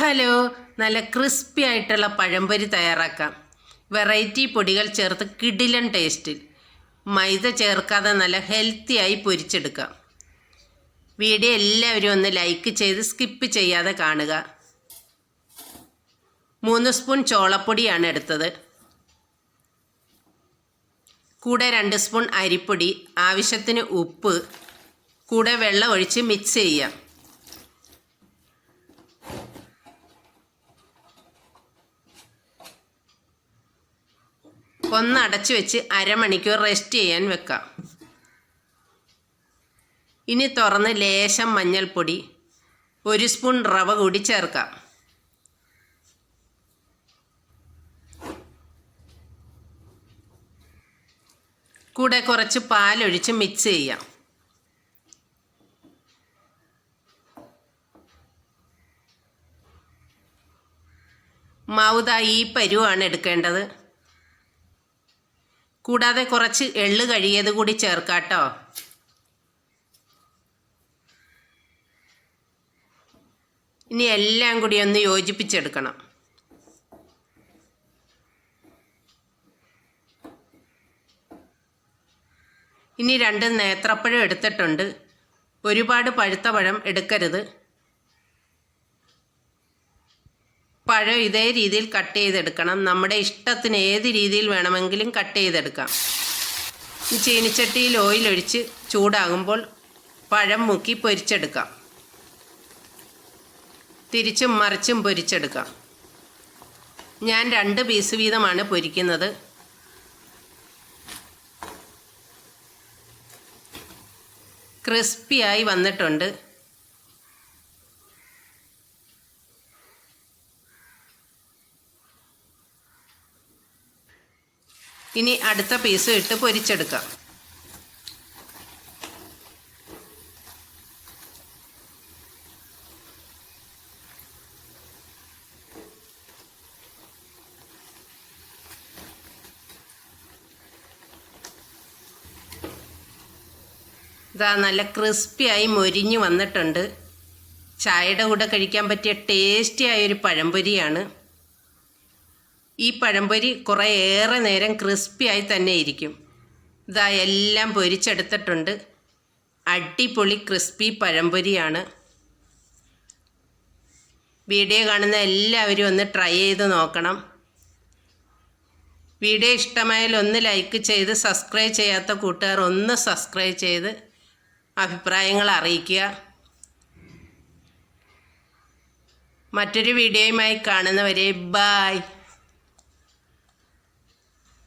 Hello. നല്ല crispy ആയിട്ടുള്ള പഴംപൊരി തയ്യാറാക്കാം. വെറൈറ്റി പൊടികൾ ചേർത്ത് കിടിലൻ ടേസ്റ്റിൽ. മൈദ ചേർക്കാതെ നല്ല ഹെൽത്തിയായി പൊരിച്ചെടുക്കാം. വീഡിയോ എല്ലാവരും ഒന്ന് ലൈക്ക് ചെയ്ത് സ്കിപ്പ് ചെയ്യാതെ കാണുക. മൂന്ന് സ്പൂൺ ചോളപ്പൊടിയാണ് എടുത്തത്. കൂടെ രണ്ട് സ്പൂൺ അരിപ്പൊടി ആവശ്യത്തിന് ഉപ്പ് കൂടെ വെള്ളം ഒഴിച്ച് മിക്സ് ചെയ്യാം. ഒന്ന് അടച്ചു വെച്ച് അരമണിക്കൂർ റെസ്റ്റ് ചെയ്യാൻ വെക്കാം. ഇനി തുറന്ന് ലേശം മഞ്ഞൾപ്പൊടി ഒരു സ്പൂൺ റവ കൂടി ചേർക്കാം. കൂടെ കുറച്ച് പാലൊഴിച്ച് മിക്സ് ചെയ്യാം. മാവുത ഈ പരുവാണ് എടുക്കേണ്ടത്. കൂടാതെ കുറച്ച് എള്ള് കഴിയത് കൂടി ചേർക്കാട്ടോ. ഇനി എല്ലാം കൂടി ഒന്ന് യോജിപ്പിച്ചെടുക്കണം. ഇനി രണ്ട് നേത്രപ്പഴം എടുത്തിട്ടുണ്ട്. ഒരുപാട് പഴുത്ത പഴം എടുക്കരുത്. പഴം ഇതേ രീതിയിൽ കട്ട് ചെയ്തെടുക്കണം. നമ്മുടെ ഇഷ്ടത്തിന് ഏത് രീതിയിൽ വേണമെങ്കിലും കട്ട് ചെയ്തെടുക്കാം. ഈ ചീനിച്ചട്ടിയിൽ ഓയിൽ ഒഴിച്ച് ചൂടാകുമ്പോൾ പഴം മുക്കി പൊരിച്ചെടുക്കാം. തിരിച്ചും മറിച്ചും പൊരിച്ചെടുക്കാം. ഞാൻ രണ്ട് പീസ് വീതമാണ് പൊരിക്കുന്നത്. ക്രിസ്പിയായി വന്നിട്ടുണ്ട്. ഇനി അടുത്ത പീസ് ഇട്ട് പൊരിച്ചെടുക്കാം. ഇതാ നല്ല ക്രിസ്പിയായി മൊരിഞ്ഞു വന്നിട്ടുണ്ട്. ചായയുടെ കൂടെ കഴിക്കാൻ പറ്റിയ ടേസ്റ്റിയായ ഒരു പഴംപൊരിയാണ്. ഈ പഴംപൊരി കുറേയേറെ നേരം ക്രിസ്പിയായി തന്നെ ഇരിക്കും. ഇതാ എല്ലാം പൊരിച്ചെടുത്തിട്ടുണ്ട്. അടിപൊളി ക്രിസ്പി പഴംപൊരിയാണ്. വീഡിയോ കാണുന്ന എല്ലാവരും ഒന്ന് ട്രൈ ചെയ്ത് നോക്കണം. വീഡിയോ ഇഷ്ടമായാൽ ഒന്ന് ലൈക്ക് ചെയ്ത് സബ്സ്ക്രൈബ് ചെയ്യാത്ത കൂട്ടുകാർ ഒന്ന് സബ്സ്ക്രൈബ് ചെയ്ത് അഭിപ്രായങ്ങൾ അറിയിക്കുക. മറ്റൊരു വീഡിയോയുമായി കാണുന്നവരെ ബായ്